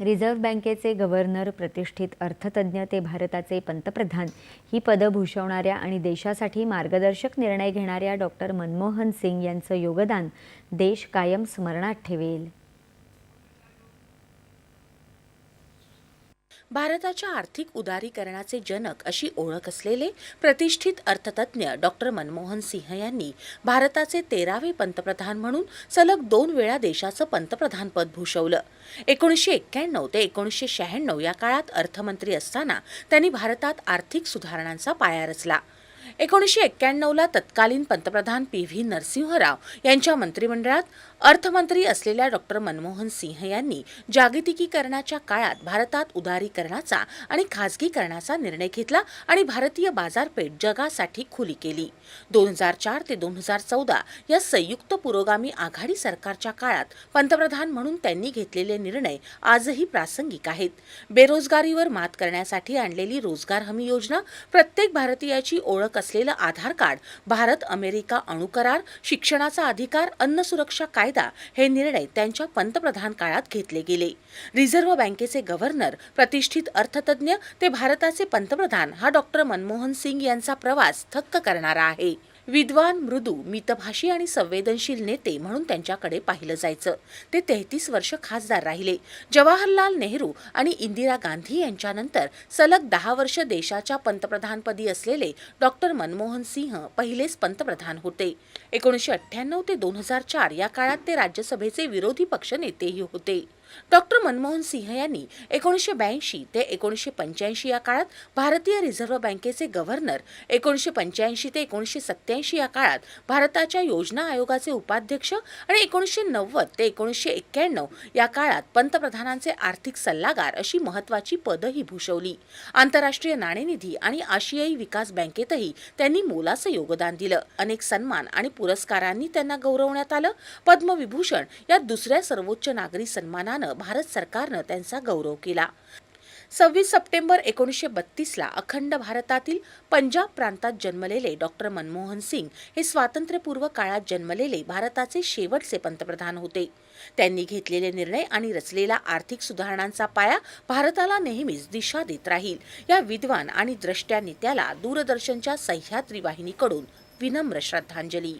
Reserve बँकेचे governor प्रतिष्ठित अर्थतज्ज्ञ ते भारताचे पंतप्रधान. ही पदं भूषवणाऱ्या आणि देशासाठी मार्गदर्शक निर्णय घेणाऱ्या डॉक्टर मनमोहन सिंग यांचं योगदान देश कायम स्मरणात ठेवेल. भारताच्या आर्थिक उदारीकरणाचे जनक अशी ओळख असलेले प्रतिष्ठित अर्थतज्ज्ञ डॉक्टर मनमोहन सिंह यांनी भारताचे तेरावे पंतप्रधान म्हणून सलग दोन वेळा देशाचं पंतप्रधानपद भूषवलं. एकोणीसशे एक्क्याण्णव ते एकोणीसशे शहाण्णव या काळात अर्थमंत्री असताना त्यांनी भारतात आर्थिक सुधारणांचा पाया रचला. एकोणीसशे एक्क्याण्णवला तत्कालीन पंतप्रधान पी व्ही नरसिंहराव यांच्या मंत्रिमंडळात अर्थमंत्री असलेल्या डॉक्टर मनमोहन सिंह यांनी जागतिकीकरणाच्या काळात भारतात उदारीकरणाचा आणि खाजगीकरणाचा निर्णय घेतला आणि भारतीय बाजारपेठ जगासाठी खुली केली. दोन हजार चार ते दोन हजार चौदा या संयुक्त पुरोगामी आघाडी सरकारच्या काळात पंतप्रधान म्हणून त्यांनी घेतलेले निर्णय आजही प्रासंगिक आहेत. बेरोजगारीवर मात करण्यासाठी आणलेली रोजगार हमी योजना प्रत्येक भारतीयाची ओळख असलेलं आधार कार्ड भारत अमेरिका अणुकरार शिक्षणाचा अधिकार अन्न सुरक्षा कायदा हे निर्णय त्यांच्या पंतप्रधान काळात घेतले गेले. रिझर्व्ह बँकेचे गव्हर्नर प्रतिष्ठित अर्थतज्ञ ते भारताचे पंतप्रधान हा डॉक्टर मनमोहन सिंग यांचा प्रवास थक्क करणारा आहे. विद्वान मृदू मितभाषी आणि संवेदनशील नेते म्हणून त्यांच्याकडे पाहिलं जायचं. ते तेहतीस वर्ष खासदार राहिले. जवाहरलाल नेहरू आणि इंदिरा गांधी यांच्यानंतर सलग दहा वर्ष देशाच्या पंतप्रधानपदी असलेले डॉक्टर मनमोहन सिंह पहिलेच पंतप्रधान होते. एकोणीसशे अठ्ठ्याण्णव ते दोन हजार चार या काळात ते राज्यसभेचे विरोधी पक्षनेतेही होते. डॉक्टर मनमोहन सिंह यांनी एकोणीसशे ब्याऐंशी ते एकोणीसशे पंच्याऐंशी या काळात भारतीय रिझर्व्ह बँकेचे गव्हर्नर एकोणीसशे पंच्याऐंशी ते एकोणीसशे सत्याऐंशी या काळात भारताच्या योजना आयोगाचे उपाध्यक्ष आणि एकोणीसशे नव्वद ते एकोणीसशे एक्क्याण्णव या काळात पंतप्रधानांचे आर्थिक सल्लागार अशी महत्वाची पदही भूषवली. आंतरराष्ट्रीय नाणेनिधी आणि आशियाई विकास बँकेतही त्यांनी मोलाचं योगदान दिलं. अनेक सन्मान आणि पुरस्कारांनी त्यांना गौरवण्यात आलं. पद्मविभूषण या दुसऱ्या सर्वोच्च नागरी सन्मानानं भारत सरकारनं त्यांचा गौरव केला. सव्वीस सप्टेंबर एकोणीसशे बत्तीसला अखंड भारतातील पंजाब प्रांतात जन्मलेले डॉक्टर मनमोहन सिंग हे स्वातंत्र्यपूर्व काळात जन्मलेले भारताचे शेवटचे पंतप्रधान होते. त्यांनी घेतलेले निर्णय आणि रचलेला आर्थिक सुधारणांचा पाया भारताला नेहमीच दिशा देत राहील. या विद्वान आणि द्रष्ट्या नेत्याला दूरदर्शनच्या सह्याद्री वाहिनीकडून विनम्र श्रद्धांजली.